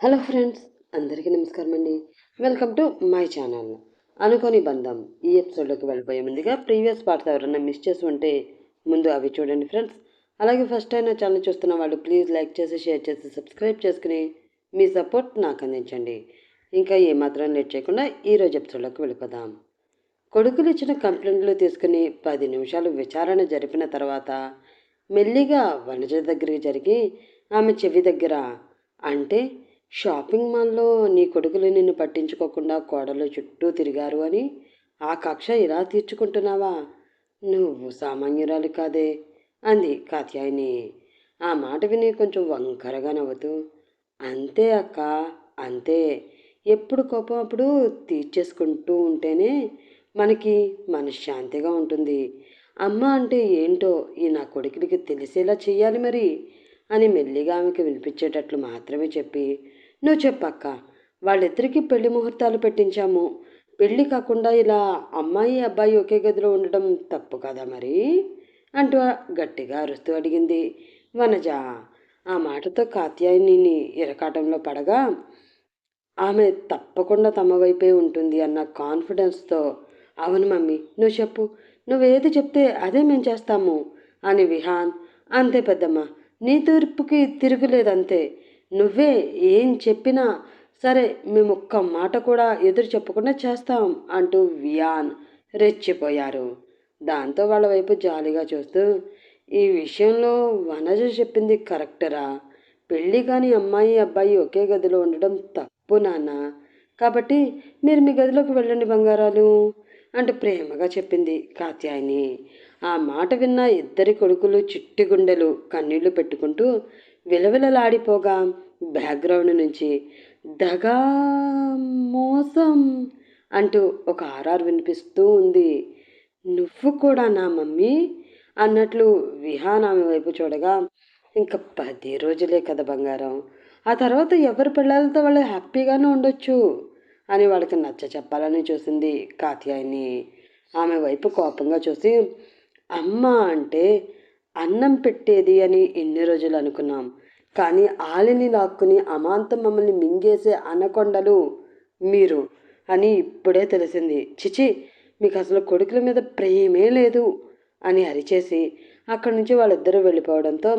Hello friends అందరికీ నమస్కారం అండి. Welcome to my channel. అనుకోని బంధం ఈ ఎపిసోడ్లోకి వెళ్ళిపోయే ముందుగా ప్రీవియస్ పార్ట్స్ ఎవరైనా మిస్ చేసి ఉంటే ముందు అవి చూడండి ఫ్రెండ్స్. అలాగే ఫస్ట్ టైం ఛానల్ చూస్తున్న వాళ్ళు ప్లీజ్ లైక్ చేసి షేర్ చేసి సబ్స్క్రైబ్ చేసుకుని మీ సపోర్ట్ నాకు అందించండి. ఇంకా ఏమాత్రం లేట్ చేయకుండా ఈరోజు ఎపిసోడ్లోకి వెళ్ళిపోదాం. కొడుకులు ఇచ్చిన కంప్లైంట్లు తీసుకుని పది నిమిషాలు విచారణ జరిపిన తర్వాత మెల్లిగా వనజ దగ్గరికి జరిగి ఆమె చెవి దగ్గర అంటే షాపింగ్ మాల్లో నీ కొడుకులు నిన్ను పట్టించుకోకుండా కోడలు చుట్టూ తిరిగారు అని ఆ కక్ష ఇలా తీర్చుకుంటున్నావా? నువ్వు సామాన్యురాలు కాదే అంది కాత్యాయిని. ఆ మాట విని కొంచెం వంకరగా నవ్వుతూ అంతే అక్క అంతే. ఎప్పుడు కోపం అప్పుడు తీర్చేసుకుంటూ ఉంటేనే మనకి మనశ్శాంతిగా ఉంటుంది. అమ్మ అంటే ఏంటో ఈ నా కొడుకుడికి తెలిసేలా చెయ్యాలి మరి అని మెల్లిగా ఆమెకి వినిపించేటట్లు మాత్రమే చెప్పి నువ్వు చెప్పక్క వాళ్ళిద్దరికీ పెళ్ళి ముహూర్తాలు పెట్టించాము. పెళ్ళి కాకుండా ఇలా అమ్మాయి అబ్బాయి ఒకే గదిలో ఉండడం తప్పు కదా మరి? అంటూ గట్టిగా అరుస్తూ అడిగింది వనజ. ఆ మాటతో కాత్యాయనిని ఇరకాటంలో పడగా ఆమె తప్పకుండా తమ వైపే ఉంటుంది అన్న కాన్ఫిడెన్స్తో అవును మమ్మీ నువ్వు చెప్పు. నువ్వేది చెప్తే అదే మేము చేస్తాము అని విహాన్ అంతే పెద్దమ్మ నీ తూర్పుకి తిరుగులేదంతే. నువ్వే ఏం చెప్పినా సరే మేము ఒక్క మాట కూడా ఎదురు చెప్పకుండా చేస్తాం అంటూ వియాన్ రెచ్చిపోయారు. దాంతో వాళ్ళ వైపు జాలిగా చూస్తూ ఈ విషయంలో వనజ చెప్పింది కరెక్టరా? పెళ్ళి కాని అమ్మాయి అబ్బాయి ఒకే గదిలో ఉండడం తప్పు నాన్న? కాబట్టి మీరు మీ గదిలోకి వెళ్ళండి బంగారాలు అంటూ ప్రేమగా చెప్పింది కాత్యాయని. ఆ మాట విన్న ఇద్దరి కొడుకులు చిట్టి గుండెలు కన్నీళ్ళు పెట్టుకుంటూ విలవిలలాడిపోగా బ్యాక్గ్రౌండ్ నుంచి దగా మోసం అంటూ ఒక ఆర్ఆర్ వినిపిస్తూ ఉంది. నువ్వు కూడా నా మమ్మీ అన్నట్లు విహాన్ ఆమె వైపు చూడగా ఇంకా పది రోజులే కదా బంగారం ఆ తర్వాత ఎవరి పిల్లలతో వాళ్ళు హ్యాపీగానే ఉండొచ్చు అని వాళ్ళకి నచ్చ చెప్పాలని చూసింది కాత్యాయిని. ఆమె వైపు కోపంగా చూసి అమ్మ అంటే అన్నం పెట్టేది అని ఎన్ని రోజులు అనుకున్నాం. కానీ ఆలిని లాక్కుని అమాంతం మమ్మల్ని మింగేసే అనకొండలు మీరు అని ఇప్పుడే తెలిసింది. చిచి మీకు అసలు కొడుకుల మీద ప్రేమే లేదు అని అరిచేసి అక్కడి నుంచి వాళ్ళిద్దరూ వెళ్ళిపోవడంతో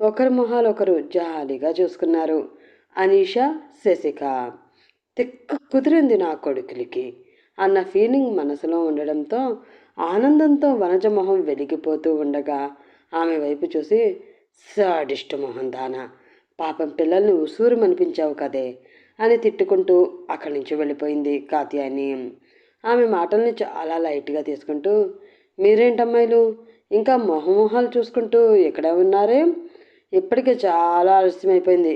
ఒకరి మొహాలు ఒకరు జాలిగా చూసుకున్నారు. అనీష శశిక తిక్క కుదిరింది నా కొడుకులకి అన్న ఫీలింగ్ మనసులో ఉండడంతో ఆనందంతో వనజ మొహం వెలిగిపోతూ ఉండగా ఆమె వైపు చూసి సాడిష్ట మొహం దానా. పాపం పిల్లల్ని ఉసూరు మనిపించావు కదే అని తిట్టుకుంటూ అక్కడి నుంచి వెళ్ళిపోయింది కాత్యాయని. ఆమె మాటల్ని చాలా లైట్గా తీసుకుంటూ మీరేంటమ్మాయిలు? ఇంకా మొహమొహాలు చూసుకుంటూ ఇక్కడే ఉన్నారే? ఇప్పటికే చాలా ఆలస్యమైపోయింది.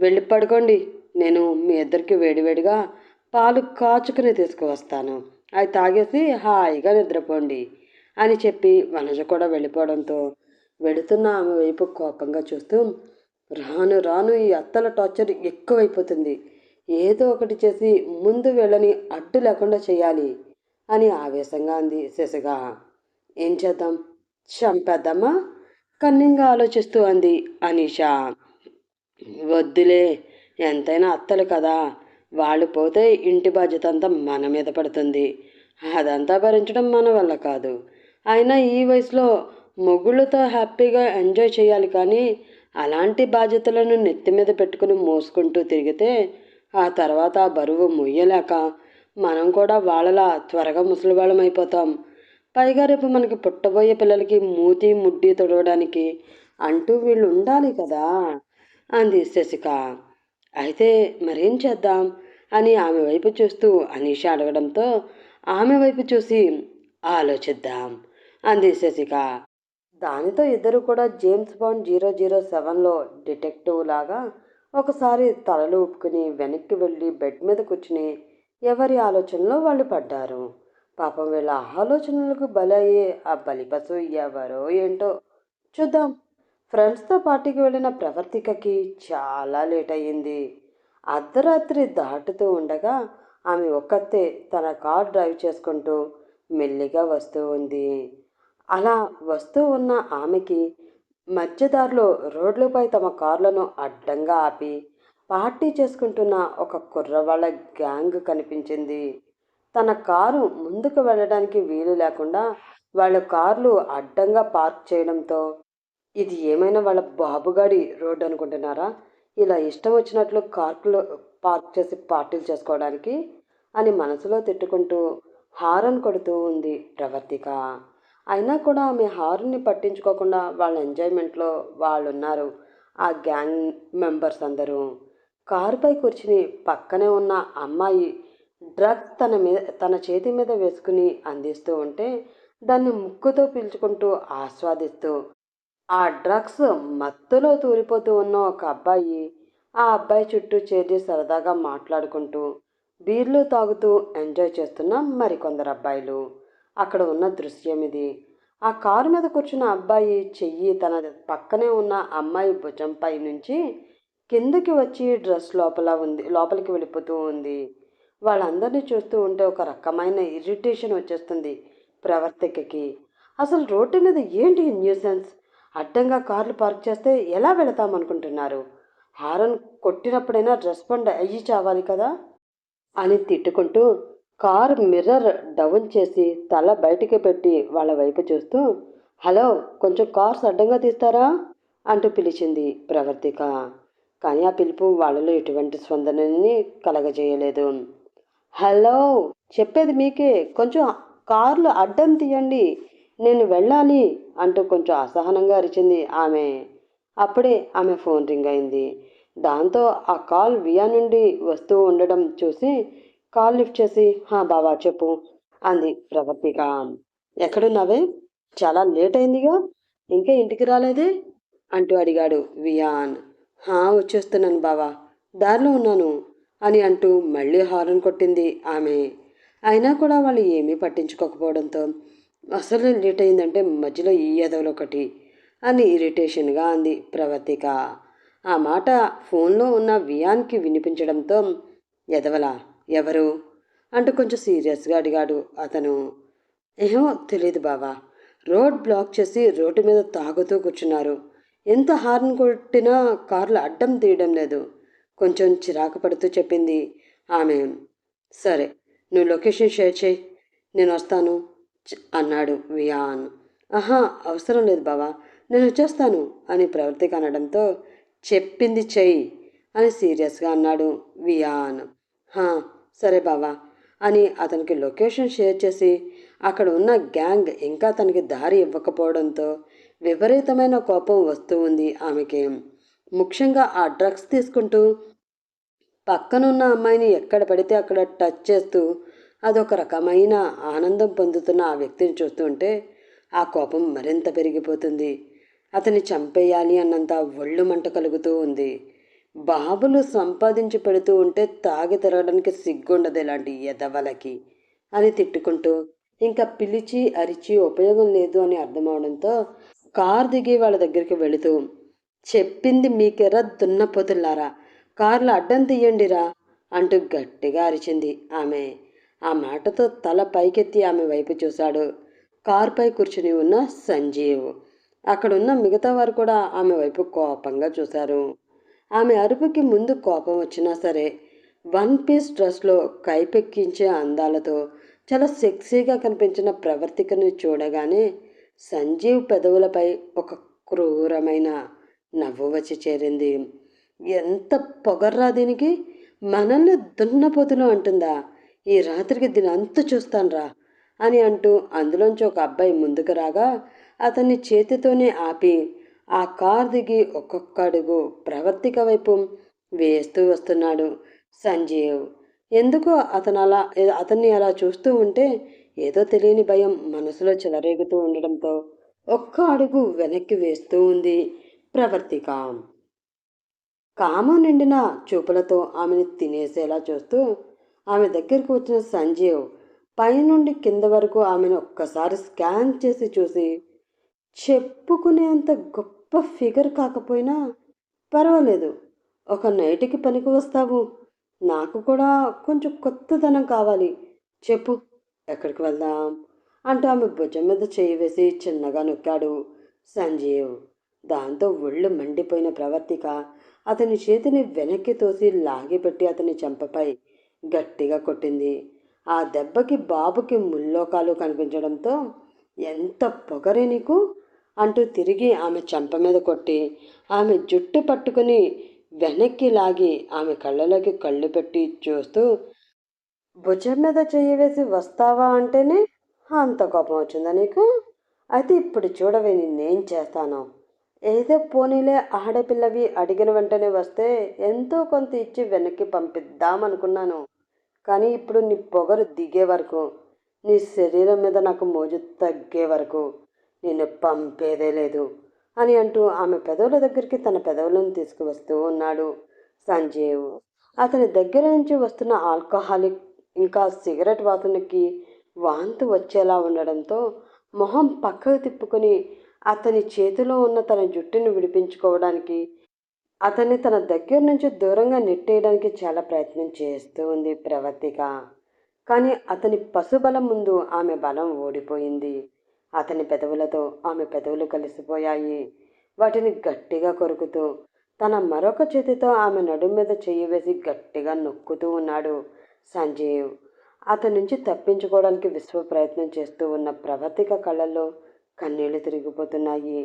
వెళ్ళి పడుకోండి. నేను మీ ఇద్దరికి వేడివేడిగా పాలు కాచుకుని తీసుకువస్తాను. అవి తాగేసి హాయిగా నిద్రపోండి అని చెప్పి వనజ కూడా వెళ్ళిపోవడంతో వెడుతున్న ఆమె వైపు కోపంగా చూస్తూ రాను రాను ఈ అత్తల టార్చర్ ఎక్కువైపోతుంది. ఏదో ఒకటి చేసి ముందు వెళ్ళని అడ్డు లేకుండా చేయాలి అని ఆవేశంగా అంది శశగా. ఏం చేద్దాం? చంపేద్దామా? కన్నింగా ఆలోచిస్తూ అంది అనీషా. వద్దులే ఎంతైనా అత్తలు కదా. వాళ్ళు పోతే ఇంటి బాధ్యత అంతా మన మీద పడుతుంది. అదంతా భరించడం మన వల్ల కాదు. అయినా ఈ వయసులో మొగుళ్ళతో హ్యాపీగా ఎంజాయ్ చేయాలి కానీ అలాంటి బాధ్యతలను నెత్తి మీద పెట్టుకుని మోసుకుంటూ తిరిగితే ఆ తర్వాత ఆ బరువు మొయ్యలేక మనం కూడా వాళ్ళలా త్వరగా ముసలివాళ్ళం అయిపోతాం. పైగా రేపు మనకి పుట్టబోయే పిల్లలకి మూతి ముడ్డి తొడవడానికి అంటూ వీళ్ళు ఉండాలి కదా అంది శశిక. అయితే మరేం చేద్దాం అని ఆమె వైపు చూస్తూ అనీష అడగడంతో ఆమె వైపు చూసి ఆలోచిద్దాం అంది శశిక. దానితో ఇద్దరు కూడా జేమ్స్ బాండ్ జీరో జీరో సెవెన్లో డిటెక్టివ్ లాగా ఒకసారి తలలు ఊపుకుని వెనక్కి వెళ్ళి బెడ్ మీద కూర్చుని ఎవరి ఆలోచనలో వాళ్ళు పడ్డారు? పాపం వీళ్ళ ఆలోచనలకు బలయ్యే ఆ బలిపశు ఎవరో ఏంటో చూద్దాం. ఫ్రెండ్స్తో పార్టీకి వెళ్ళిన ప్రవర్తికకి చాలా లేట్ అయ్యింది. అర్ధరాత్రి దాటుతూ ఉండగా ఆమె ఒక్కతే తన కార్ డ్రైవ్ చేసుకుంటూ మెల్లిగా వస్తూ ఉంది. అలా వస్తూ ఉన్న ఆమెకి మధ్యదారిలో రోడ్లపై తమ కార్లను అడ్డంగా ఆపి పార్టీ చేసుకుంటున్న ఒక కుర్రవాళ్ళ గ్యాంగ్ కనిపించింది. తన కారు ముందుకు వెళ్ళడానికి వీలు లేకుండా వాళ్ళ కార్లు అడ్డంగా పార్క్ చేయడంతో ఇది ఏమైనా వాళ్ళ బాబుగాడి రోడ్డు అనుకుంటున్నారా? ఇలా ఇష్టం వచ్చినట్లు కార్కులో పార్క్ చేసి పార్టీలు చేసుకోవడానికి అని మనసులో తిట్టుకుంటూ హారన్ కొడుతూ ఉంది ప్రవర్తిక. అయినా కూడా ఆమె హారుని పట్టించుకోకుండా వాళ్ళ ఎంజాయ్మెంట్లో వాళ్ళు ఉన్నారు ఆ గ్యాంగ్ మెంబర్స్ అందరూ. కారుపై కూర్చుని పక్కనే ఉన్న అమ్మాయి డ్రగ్స్ తన మీద తన చేతి మీద వేసుకుని అందిస్తూ ఉంటే దాన్ని ముక్కుతో పీల్చుకుంటూ ఆస్వాదిస్తూ ఆ డ్రగ్స్ మత్తులో తూలిపోతూ ఉన్న ఒక అబ్బాయి ఆ అబ్బాయి చుట్టూ చేరి సరదాగా మాట్లాడుకుంటూ బీర్లు తాగుతూ ఎంజాయ్ చేస్తున్న మరికొందరు అబ్బాయిలు. అక్కడ ఉన్న దృశ్యం ఇది. ఆ కారు మీద కూర్చున్న అబ్బాయి చెయ్యి తన పక్కనే ఉన్న అమ్మాయి భుజంపై నుంచి కిందకి వచ్చి డ్రెస్ లోపల ఉంది లోపలికి వెళ్ళిపోతూ ఉంది. వాళ్ళందరినీ చూస్తూ ఉంటే ఒక రకమైన ఇరిటేషన్ వచ్చేస్తుంది ప్రవర్తికకి. అసలు రోడ్డు మీద ఏంటి న్యూసెన్స్? అడ్డంగా కార్లు పార్క్ చేస్తే ఎలా వెళతామనుకుంటున్నారు హారన్ కొట్టినప్పుడైనా రెస్పాండ్ అయ్యి చావాలి కదా? అని తిట్టుకుంటూ కారు మిర్రర్ డౌన్ చేసి తల బయటికి పెట్టి వాళ్ళ వైపు చూస్తూ హలో కొంచెం కార్స్ అడ్డంగా తీస్తారా? అంటూ పిలిచింది ప్రవర్తిక. కానీ ఆ పిలుపు వాళ్ళలో ఎటువంటి స్పందనని కలగజేయలేదు. హలో చెప్పేది మీకే. కొంచెం కార్లు అడ్డం తీయండి. నేను వెళ్ళాలి అంటూ కొంచెం అసహనంగా అరిచింది ఆమె. అప్పుడే ఆమె ఫోన్ రింగ్ అయింది. దాంతో ఆ కాల్ వియా నుండి వస్తూ ఉండడం చూసి కాల్ లిఫ్ట్ చేసి హా బావా చెప్పు అంది ప్రవర్తిక. ఎక్కడున్నావే? చాలా లేట్ అయిందిగా. ఇంకా ఇంటికి రాలేదే? అంటూ అడిగాడు వియాన్. హా వచ్చేస్తున్నాను బావా. దారిలో ఉన్నాను అని అంటూ మళ్ళీ హారన్ కొట్టింది ఆమె. అయినా కూడా వాళ్ళు ఏమీ పట్టించుకోకపోవడంతో అసలు లేట్ అయిందంటే మధ్యలో ఈ ఎదవలు ఒకటి అని ఇరిటేషన్గా అంది ప్రవర్తిక. ఆ మాట ఫోన్లో ఉన్న వియాన్కి వినిపించడంతో ఎదవలా ఎవరు? అంటూ కొంచెం సీరియస్గా అడిగాడు అతను. ఏమో తెలియదు బావా. రోడ్ బ్లాక్ చేసి రోడ్డు మీద తాగుతూ కూర్చున్నారు. ఎంత హార్న్ కొట్టినా కార్లు అడ్డం తీయడం లేదు. కొంచెం చిరాకు పడుతూ చెప్పింది ఆమె. సరే నువ్వు లొకేషన్ షేర్ చేయి. నేను వస్తాను అన్నాడు వియాన్. ఆహా అవసరం లేదు బావా. నేను వచ్చేస్తాను అని ప్రవర్తిక అనడంతో చెప్పింది చెయ్యి అని సీరియస్గా అన్నాడు వియాన్. హా సరే బావా అని అతనికి లొకేషన్ షేర్ చేసి అక్కడ ఉన్న గ్యాంగ్ ఇంకా తనకి దారి ఇవ్వకపోవడంతో విపరీతమైన కోపం వస్తూ ఉంది ఆమెకి. ముఖ్యంగా ఆ డ్రగ్స్ తీసుకుంటూ పక్కనున్న అమ్మాయిని ఎక్కడ పడితే అక్కడ టచ్ చేస్తూ అదొక రకమైన ఆనందం పొందుతున్న ఆ వ్యక్తిని చూస్తుంటే ఆ కోపం మరింత పెరిగిపోతుంది. అతన్ని చంపేయాలి అన్నంత ఒళ్ళు మంట కలుగుతూ ఉంది. బాబులు సంపాదించి పెడుతూ ఉంటే తాగి తిరగడానికి సిగ్గుండదు ఇలాంటి ఎదవలకి అని తిట్టుకుంటూ ఇంకా పిలిచి అరిచి ఉపయోగం లేదు అని అర్థమవడంతో కార్ దిగి వాళ్ళ దగ్గరికి వెళుతూ చెప్పింది మీకెరా దున్నపోతుల్లారా? కార్లు అడ్డం తీయండిరా అంటూ గట్టిగా అరిచింది ఆమె. ఆ మాటతో తల పైకెత్తి ఆమె వైపు చూశాడు. కారుపై కూర్చుని ఉన్న సంజీవ్. అక్కడున్న మిగతా వారు కూడా ఆమె వైపు కోపంగా చూశారు. ఆమె అరుపుకి ముందు కోపం వచ్చినా సరే వన్ పీస్ డ్రెస్లో కైపెక్కించే అందాలతో చాలా సెక్సీగా కనిపించిన ప్రవర్తికను చూడగానే సంజీవ్ పెదవులపై ఒక క్రూరమైన నవ్వు వచ్చి చేరింది. ఎంత పొగర్రా దీనికి? మనల్ని దున్నపోతులు అంటుందా? ఈ రాత్రికి దీని అంత చూస్తాన్రా అని అంటూ అందులోంచి ఒక అబ్బాయి ముందుకు రాగా అతన్ని చేతితోనే ఆపి ఆ కారు దిగి ఒక్కొక్క అడుగు ప్రవర్తిక వైపు వేస్తూ వస్తున్నాడు సంజీవ్. ఎందుకో అతను అలా అతన్ని అలా చూస్తూ ఉంటే ఏదో తెలియని భయం మనసులో చెలరేగుతూ ఉండడంతో ఒక్క అడుగు వెనక్కి వేస్తూ ఉంది ప్రవర్తిక. కామం నిండిన చూపులతో ఆమెను తినేసేలా చూస్తూ ఆమె దగ్గరకు వచ్చిన సంజీవ్ పైనుండి కింద వరకు ఆమెను ఒక్కసారి స్కాన్ చేసి చూసి చెప్పుకునేంత గొప్ప ఫిగర్ కాకపోయినా పర్వాలేదు. ఒక నైట్కి పనికి వస్తావు. నాకు కూడా కొంచెం కొత్తదనం కావాలి. చెప్పు. ఎక్కడికి వెళ్దాం? అంటూ ఆమె భుజం మీద చేయి వేసి చిన్నగా నొక్కాడు సంజీవ్. దాంతో ఒళ్ళు మండిపోయిన ప్రవర్తిక అతని చేతిని వెనక్కి తోసి లాగిపెట్టి అతని చెంపపై గట్టిగా కొట్టింది. ఆ దెబ్బకి బాబుకి ముల్లోకాలు కనిపించడంతో ఎంత పొగరే నీకు? అంటూ తిరిగి ఆమె చెంప మీద కొట్టి ఆమె జుట్టు పట్టుకుని వెనక్కి లాగి ఆమె కళ్ళలోకి కళ్ళు పెట్టి చూస్తూ భుజం మీద చెయ్యి వేసి వస్తావా అంటేనే అంత కోపం వచ్చిందా నీకు? అయితే ఇప్పుడు చూడవే నిన్నేం చేస్తాను. ఏదో పోనీలే ఆడపిల్లవి అడిగిన వెంటనే వస్తే ఎంతో కొంత ఇచ్చి వెనక్కి పంపిద్దామనుకున్నాను. కానీ ఇప్పుడు నీ పొగరు దిగే వరకు నీ శరీరం మీద నాకు మోజు తగ్గే వరకు నిన్ను పంపేదే లేదు అని అంటూ ఆమె పెదవుల దగ్గరికి తన పెదవులను తీసుకువస్తూ ఉన్నాడు. సంజీవ్ అతని దగ్గర నుంచి వస్తున్న ఆల్కహాలిక్ ఇంకా సిగరెట్ వాసనకి వాంతి వచ్చేలా ఉండడంతో మొహం పక్కకు తిప్పుకొని అతని చేతిలో ఉన్న తన జుట్టును విడిపించుకోవడానికి అతన్ని తన దగ్గర నుంచి దూరంగా నెట్టేయడానికి చాలా ప్రయత్నం చేస్తూ ఉంది ప్రవర్తిక. కానీ అతని పశుబలం ముందు ఆమె బలం ఓడిపోయింది. అతని పెదవులతో ఆమె పెదవులు కలిసిపోయాయి. వాటిని గట్టిగా కొరుకుతూ తన మరొక చేతితో ఆమె నడుం మీద చెయ్యి వేసి గట్టిగా నొక్కుతూ ఉన్నాడు సంజీవ్. అతని నుంచి తప్పించుకోవడానికి విశ్వ ప్రయత్నం చేస్తూ ఉన్న ప్రవర్తిక కళ్ళల్లో కన్నీళ్ళు తిరిగిపోతున్నాయి.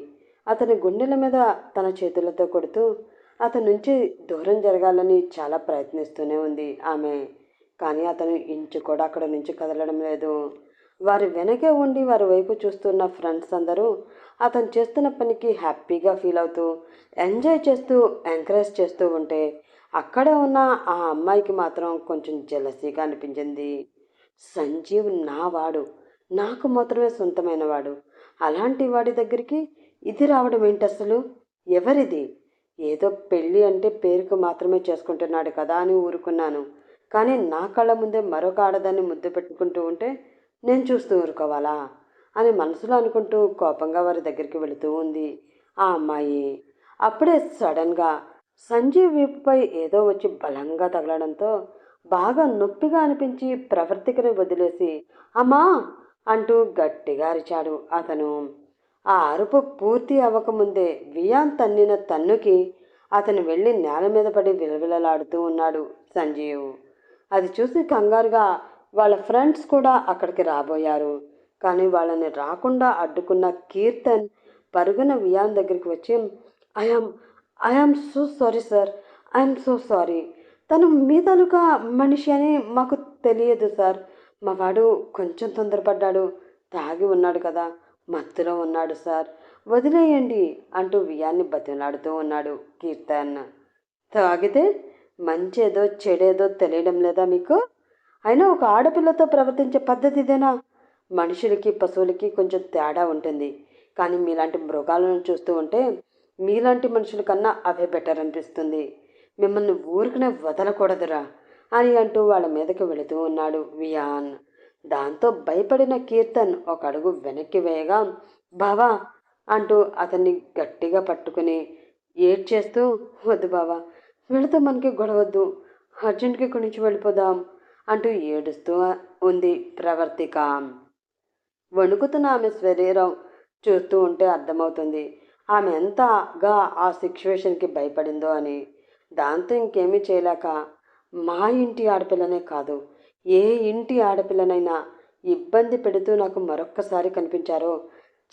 అతని గుండెల మీద తన చేతులతో కొడుతూ అతని నుంచి దూరం జరగాలని చాలా ప్రయత్నిస్తూనే ఉంది ఆమె. కానీ అతను ఇంచు కూడా అక్కడ నుంచి కదలడం లేదు. వారి వెనకే ఉండి వారి వైపు చూస్తున్న ఫ్రెండ్స్ అందరూ అతను చేస్తున్న పనికి హ్యాపీగా ఫీల్ అవుతూ ఎంజాయ్ చేస్తూ ఎంకరేజ్ చేస్తూ ఉంటే అక్కడే ఉన్న ఆ అమ్మాయికి మాత్రం కొంచెం జలసీగా అనిపించింది. సంజీవ్ నా వాడు నాకు మాత్రమే సొంతమైన వాడు అలాంటి వాడి దగ్గరికి ఇది రావడం ఏంటి అసలు? ఎవరిది? ఏదో పెళ్ళి అంటే పేరుకు మాత్రమే చేసుకుంటున్నాడు కదా అని ఊరుకున్నాను. కానీ నా కళ్ళ ముందే మరొక ఆడదాన్ని ముద్దు పెట్టుకుంటూ ఉంటే నేను చూస్తూ ఊరుకోవాలా? అని మనసులో అనుకుంటూ కోపంగా వారి దగ్గరికి వెళుతూ ఉంది. ఆ అమ్మాయి అప్పుడే సడన్గా సంజీవ్ వీపుపై ఏదో వచ్చి బలంగా తగలడంతో బాగా నొప్పిగా అనిపించి ప్రవర్తికని వదిలేసి అమ్మా! అంటూ గట్టిగా అరిచాడు అతను. ఆ అరుపు పూర్తి అవ్వకముందే వియాన్ తన్నిన తన్నుకి అతను వెళ్ళి నేల మీద పడి విలవిలలాడుతూ ఉన్నాడు సంజీవ్. అది చూసి కంగారుగా వాళ్ళ ఫ్రెండ్స్ కూడా అక్కడికి రాబోయారు. కానీ వాళ్ళని రాకుండా అడ్డుకున్న కీర్తన్ పరుగున వియాన్ దగ్గరికి వచ్చి I am I am so sorry sir I'm so sorry. తను మీ తాలూకా మనిషి అని మాకు తెలియదు సార్. మా వాడు కొంచెం తొందరపడ్డాడు. తాగి ఉన్నాడు కదా మత్తులో ఉన్నాడు సార్. వదిలేయండి అంటూ వియాన్ని బతిమలాడుతూ ఉన్నాడు కీర్తన్. తాగితే మంచేదో చెడేదో తెలియడం లేదా మీకు? అయినా ఒక ఆడపిల్లతో ప్రవర్తించే పద్ధతి ఇదేనా? మనుషులకి పశువులకి కొంచెం తేడా ఉంటుంది. కానీ మీలాంటి మృగాలను చూస్తూ ఉంటే మీలాంటి మనుషుల కన్నా అవే బెటర్ అనిపిస్తుంది. మిమ్మల్ని ఊరికనే వదలకూడదురా అని అంటూ వాళ్ళ మీదకి వెళుతూ ఉన్నాడు వియాన్. దాంతో భయపడిన కీర్తన్ ఒక అడుగు వెనక్కి వేయగా బావా అంటూ అతన్ని గట్టిగా పట్టుకుని ఏడ్చేస్తూ వద్దు బావా వెళితే మనకి గొడవద్దు అర్జెంట్కి ఇక్కడి నుంచి వెళ్ళిపోదాం. అంటూ ఏడుస్తూ ఉంది ప్రవర్తిక. వణుకుతున్న ఆమె శరీరం చూస్తూ ఉంటే అర్థమవుతుంది ఆమె ఎంతగా ఆ సిచ్యువేషన్కి భయపడిందో అని. దాంతో ఇంకేమీ చేయలేక మా ఇంటి ఆడపిల్లనే కాదు ఏ ఇంటి ఆడపిల్లనైనా ఇబ్బంది పెడుతూ నాకు మరొక్కసారి కనిపించారో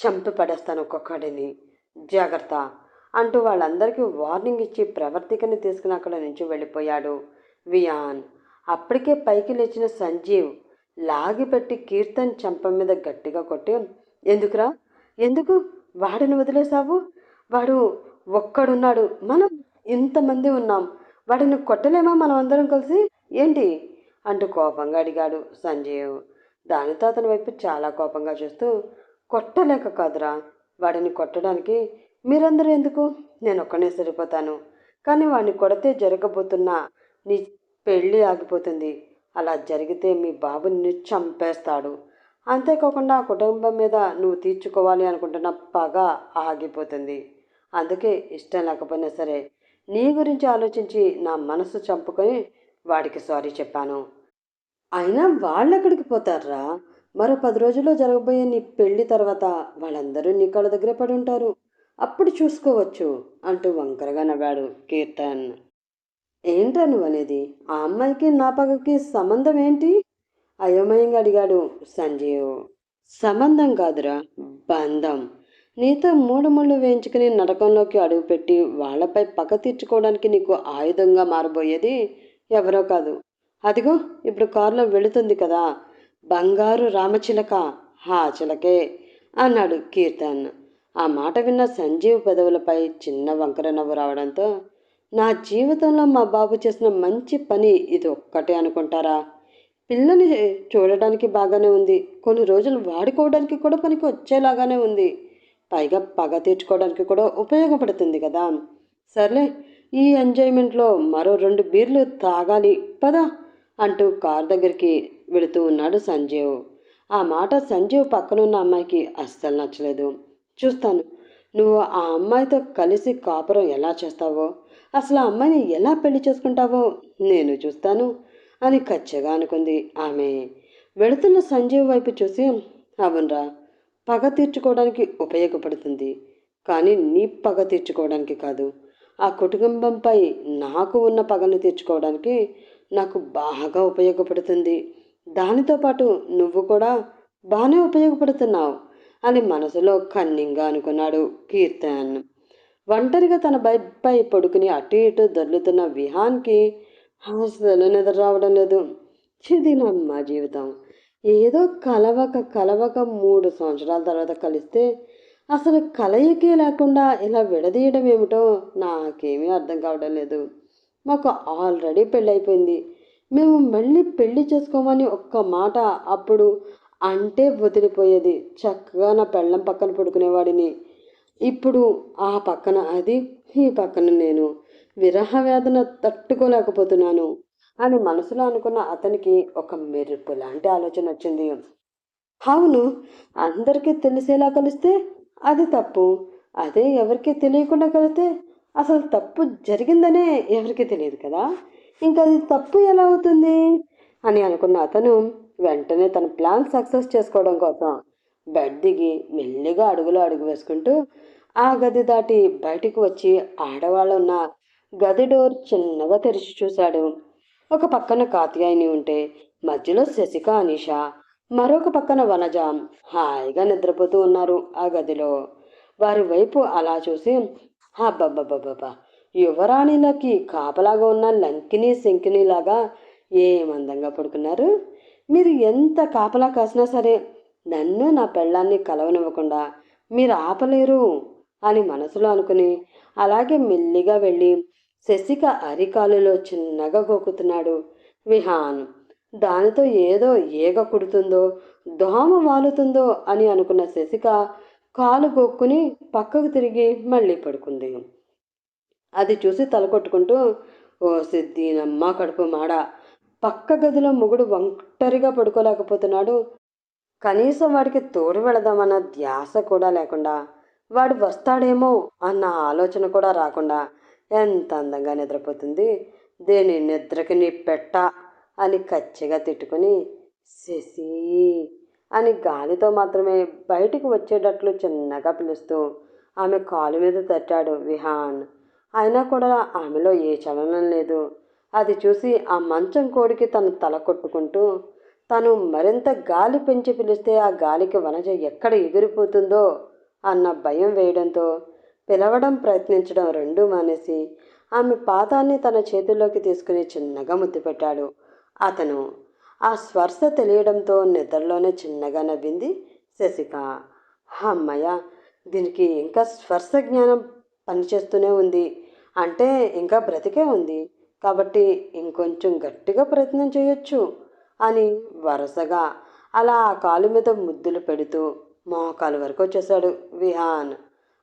చంపి పడేస్తాను ఒక్కొక్కడిని. జాగ్రత్త అంటూ వాళ్ళందరికీ వార్నింగ్ ఇచ్చి ప్రవర్తికని తీసుకుని అక్కడ నుంచి వెళ్ళిపోయాడు వియాన్. అప్పటికే పైకి లేచిన సంజీవ్ లాగిపెట్టి కీర్తన్ చంప మీద గట్టిగా కొట్టి ఎందుకురా? ఎందుకు? వాడిని వదిలేసావు వాడు ఒక్కడున్నాడు. మనం ఇంతమంది ఉన్నాం. వాడిని కొట్టలేమా మనం అందరం కలిసి? ఏంటి? అంటూ కోపంగా అడిగాడు సంజీవ్. దానితో అతని వైపు చాలా కోపంగా చూస్తూ కొట్టలేక కాదురా. వాడిని కొట్టడానికి మీరందరూ ఎందుకు? నేను ఒక్కనే సరిపోతాను. కానీ వాడిని కొడితే జరగబోతున్న నీ పెళ్ళి ఆగిపోతుంది. అలా జరిగితే మీ బాబుని చంపేస్తాడు. అంతేకాకుండా కుటుంబం మీద నువ్వు తీర్చుకోవాలి అనుకుంటున్న పగ ఆగిపోతుంది. అందుకే ఇష్టం లేకపోయినా సరే నీ గురించి ఆలోచించి నా మనసు చంపుకొని వాడికి సారీ చెప్పాను. అయినా వాళ్ళెక్కడికి పోతారా మరో పది రోజుల్లో జరగబోయే నీ పెళ్ళి తర్వాత వాళ్ళందరూ నీ కళ్ళ దగ్గర పడి ఉంటారు. అప్పుడు చూసుకోవచ్చు అంటూ వంకరగా నవ్వాడు కీర్తన్. ఏంట్రా నువ్వు అనేది ఆ అమ్మాయికి నా పగకి సంబంధం ఏంటి? అయోమయంగా అడిగాడు సంజీవ్. సంబంధం కాదురా బంధం. నీతో మూడు ముళ్ళు వేయించుకుని నరకంలోకి అడుగుపెట్టి వాళ్ళపై పగ తీర్చుకోవడానికి నీకు ఆయుధంగా మారబోయేది ఎవరో కాదు. అదిగో ఇప్పుడు కారులో వెళుతుంది కదా బంగారు రామచిలక హా చిలకే అన్నాడు కీర్తన్. ఆ మాట విన్న సంజీవ్ పెదవులపై చిన్న వంకర నవ్వు రావడంతో నా జీవితంలో మా బాబు చేసిన మంచి పని ఇది ఒక్కటే అనుకుంటారా? పిల్లని చూడడానికి బాగానే ఉంది. కొన్ని రోజులు వాడుకోవడానికి కూడా పనికి వచ్చేలాగానే ఉంది. పైగా పగ తీర్చుకోవడానికి కూడా ఉపయోగపడుతుంది కదా. సర్లే ఈ ఎంజాయ్మెంట్లో మరో రెండు బీర్లు తాగాలి పదా అంటూ కార్ దగ్గరికి వెళుతూ ఉన్నాడు సంజీవ్. ఆ మాట సంజీవ్ పక్కనున్న అమ్మాయికి అస్సలు నచ్చలేదు. చూస్తాను నువ్వు ఆ అమ్మాయితో కలిసి కాపురం ఎలా చేస్తావో? అసలు ఆ అమ్మాయిని ఎలా పెళ్ళి చేసుకుంటావో నేను చూస్తాను అని కచ్చగా అనుకుంది ఆమె. వెళుతున్న సంజీవ్ వైపు చూసి అవునరా పగ తీర్చుకోవడానికి ఉపయోగపడుతుంది. కానీ నీ పగ తీర్చుకోవడానికి కాదు. ఆ కుటుంబంపై నాకు ఉన్న పగను తీర్చుకోవడానికి నాకు బాగా ఉపయోగపడుతుంది. దానితో పాటు నువ్వు కూడా బాగానే ఉపయోగపడుతున్నావు అని మనసులో కన్నింగా అనుకున్నాడు కీర్తన్. ఒంటరిగా తన బైక్పై పడుకుని అటు ఇటు దొర్లుతున్న విహాన్కి అసలు నిద్ర రావడం లేదు. ఇది నమ్మ జీవితం. ఏదో కలవక కలవక మూడు సంవత్సరాల తర్వాత కలిస్తే అసలు కలయికే లేకుండా ఇలా విడదీయడం ఏమిటో నాకేమీ అర్థం కావడం లేదు. మాకు ఆల్రెడీ పెళ్ళైపోయింది. మేము మళ్ళీ పెళ్ళి చేసుకోమని ఒక్క మాట అప్పుడు అంటే వదిలిపోయేది. చక్కగా నా పెళ్ళం పక్కన పడుకునేవాడిని. ఇప్పుడు ఆ పక్కన అది ఈ పక్కన నేను. విరహ వేదన తట్టుకోలేకపోతున్నాను అని మనసులో అనుకున్న అతనికి ఒక మెరుపు లాంటి ఆలోచన వచ్చింది. అవును అందరికీ తెలిసేలా కలిస్తే అది తప్పు. అదే ఎవరికి తెలియకుండా కలిస్తే అసలు తప్పు జరిగిందనే ఎవరికి తెలియదు కదా. ఇంకా అది తప్పు ఎలా అవుతుంది? అని అనుకున్న అతను వెంటనే తన ప్లాన్ సక్సెస్ చేసుకోవడం కోసం బెడ్ దిగి మెల్లిగా అడుగులో అడుగు వేసుకుంటూ ఆ గది దాటి బయటికి వచ్చి ఆడవాళ్ళు ఉన్న గది డోర్ చిన్నగా తెరిచి చూశాడు. ఒక పక్కన కాత్యాయని ఉంటే మధ్యలో శశిక అనిష మరొక పక్కన వనజ హాయిగా నిద్రపోతూ ఉన్నారు ఆ గదిలో. వారి వైపు అలా చూసి అబ్బబ్బబ్బబ్బబ్బా యువరాణిలకి కాపలాగా ఉన్న లంకిని శంకినిలాగా ఏమందంగా పడుకున్నారు? మీరు ఎంత కాపలా కాసినా సరే నన్ను నా పెళ్ళాన్ని కలవనివ్వకుండా మీరు ఆపలేరు అని మనసులో అనుకుని అలాగే మెల్లిగా వెళ్ళి శశిక అరికాలులో చిన్నగా గోకుతున్నాడు. విహాన్ దానితో ఏదో ఈగ కుడుతుందో దోమ వాలుతుందో అని అనుకున్న శశిక కాలు గోక్కుని పక్కకు తిరిగి మళ్ళీ పడుకుంది. అది చూసి తలకొట్టుకుంటూ ఓ సిద్ధినమ్మ కడుపు మాడ పక్క గదిలో మొగుడు ఒంటరిగా పడుకోలేకపోతున్నాడు. కనీసం వాడికి తోడు వెళదామన్న ధ్యాస కూడా లేకుండా వాడు వస్తాడేమో అన్న ఆలోచన కూడా రాకుండా ఎంత అందంగా నిద్రపోతుంది. దేని నిద్రకి నీ పెట్ట అని కచ్చిగా తిట్టుకుని శశి అని గాలితో మాత్రమే బయటికి వచ్చేటట్లు చిన్నగా పిలుస్తూ ఆమె కాలు మీద తట్టాడు విహాన్. అయినా కూడా ఆమెలో ఏ చలనం లేదు. అది చూసి ఆ మంచం కోడికి తను తల కొట్టుకుంటూ తను మరింత గాలి పెంచి పిలిస్తే ఆ గాలికి వనజ ఎక్కడ ఎగిరిపోతుందో అన్న భయం వేయడంతో పిలవడం ప్రయత్నించడం రెండూ మానేసి ఆమె పాదాన్ని తన చేతుల్లోకి తీసుకుని చిన్నగా ముద్దు పెట్టాడు. అతను ఆ స్పర్శ తెలియడంతో నిద్రలోనే చిన్నగా నవ్వింది శశిక. అమ్మయ్య దీనికి ఇంకా స్పర్శ జ్ఞానం పనిచేస్తూనే ఉంది. అంటే ఇంకా బ్రతికే ఉంది. కాబట్టి ఇంకొంచెం గట్టిగా ప్రయత్నం చేయొచ్చు. అని వరుసగా అలా ఆ కాలు మీద ముద్దులు పెడుతూ మోకాలు వరకు వచ్చేశాడు విహాన్.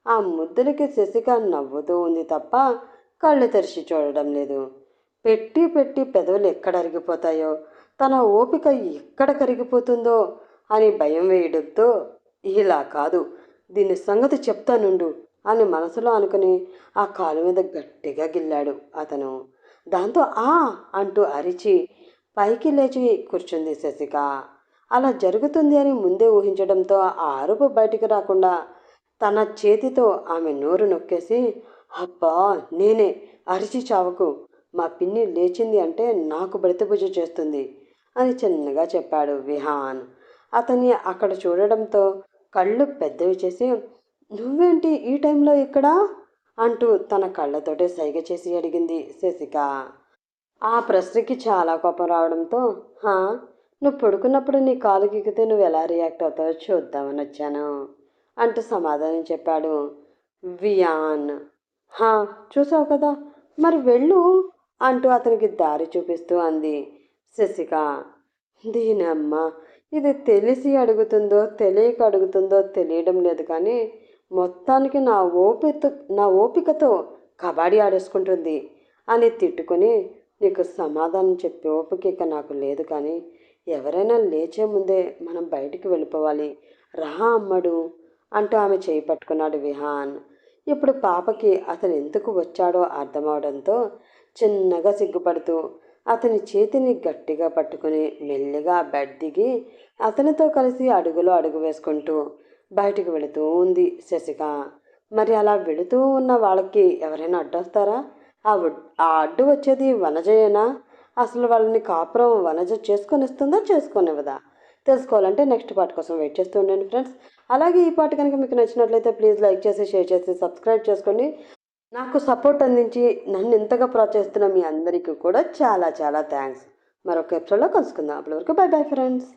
ఆ ముద్దులకి శశిక నవ్వుతూ ఉంది తప్ప కళ్ళు తెరిచి చూడడం లేదు. పెట్టి పెట్టి పెదవులు ఎక్కడ అరిగిపోతాయో తన ఓపిక ఎక్కడ కరిగిపోతుందో అని భయం వేయడంతో ఇలా కాదు దీని సంగతి చెప్తానుండు అని మనసులో అనుకుని ఆ కాలు మీద గట్టిగా గిల్లాడు అతను. దాంతో ఆ అంటూ అరిచి పైకి లేచి కూర్చుంది శశిక. అలా జరుగుతుంది అని ముందే ఊహించడంతో ఆ అరుపు బయటికి రాకుండా తన చేతితో ఆమె నోరు నొక్కేసి అబ్బా నేనే అరిచి చావకు మా పిన్ని లేచింది అంటే నాకు బ్రతిపూజ పూజ చేస్తుంది అని చిన్నగా చెప్పాడు విహాన్. అతన్ని అక్కడ చూడడంతో కళ్ళు పెద్దవి చేసి నువ్వేంటి ఈ టైంలో ఇక్కడ? అంటూ తన కళ్ళతోటే సైగ చేసి అడిగింది శశిక. ఆ ప్రశ్నకి చాలా కోపం రావడంతో హా నువ్వు పడుకున్నప్పుడు నీ కాలు గిగితే నువ్వు ఎలా రియాక్ట్ అవుతావో చూద్దామని వచ్చాను అంటూ సమాధానం చెప్పాడు వియాన్. హా చూసావు కదా మరి వెళ్ళు అంటూ అతనికి దారి చూపిస్తూ అంది శశిక. దీనమ్మ ఇది తెలిసి అడుగుతుందో తెలియక అడుగుతుందో తెలియడం లేదు కానీ మొత్తానికి నా ఓపిక నా ఓపికతో కబడ్డీ ఆడేసుకుంటుంది అని తిట్టుకొని నీకు సమాధానం చెప్పే ఓపిక ఇక నాకు లేదు కానీ ఎవరైనా లేచే ముందే మనం బయటికి వెళ్ళిపోవాలి. రా అమ్మడు అంటూ ఆమె చేయి పట్టుకున్నాడు విహాన్. ఇప్పుడు పాపకి అతను ఎందుకు వచ్చాడో అర్థమవడంతో చిన్నగా సిగ్గుపడుతూ అతని చేతిని గట్టిగా పట్టుకుని మెల్లిగా బెడ్ దిగి అతనితో కలిసి అడుగులో అడుగు వేసుకుంటూ బయటికి వెళుతూ ఉంది శశిక. మరి అలా వెళుతూ ఉన్న వాళ్ళకి ఎవరైనా అడ్డొస్తారా? ఆ వడ్- ఆ అడ్డు వచ్చేది వనజయేనా? అసలు వాళ్ళని కాపురం వనజ చేసుకొని ఇస్తుందా చేసుకొనివ్వదా? తెలుసుకోవాలంటే నెక్స్ట్ పార్ట్ కోసం వెయిట్ చేస్తూ ఉండండి ఫ్రెండ్స్. అలాగే ఈ పాట కనుక మీకు నచ్చినట్లయితే ప్లీజ్ లైక్ చేసి షేర్ చేసి సబ్స్క్రైబ్ చేసుకోండి నాకు సపోర్ట్ అందించి నన్ను ఎంతగా ప్రోత్సహిస్తున్న మీ అందరికీ కూడా చాలా చాలా థ్యాంక్స్. మరొక ఎపిసోడ్లో కలుసుకుందాం. అప్పటి వరకు బై బై ఫ్రెండ్స్.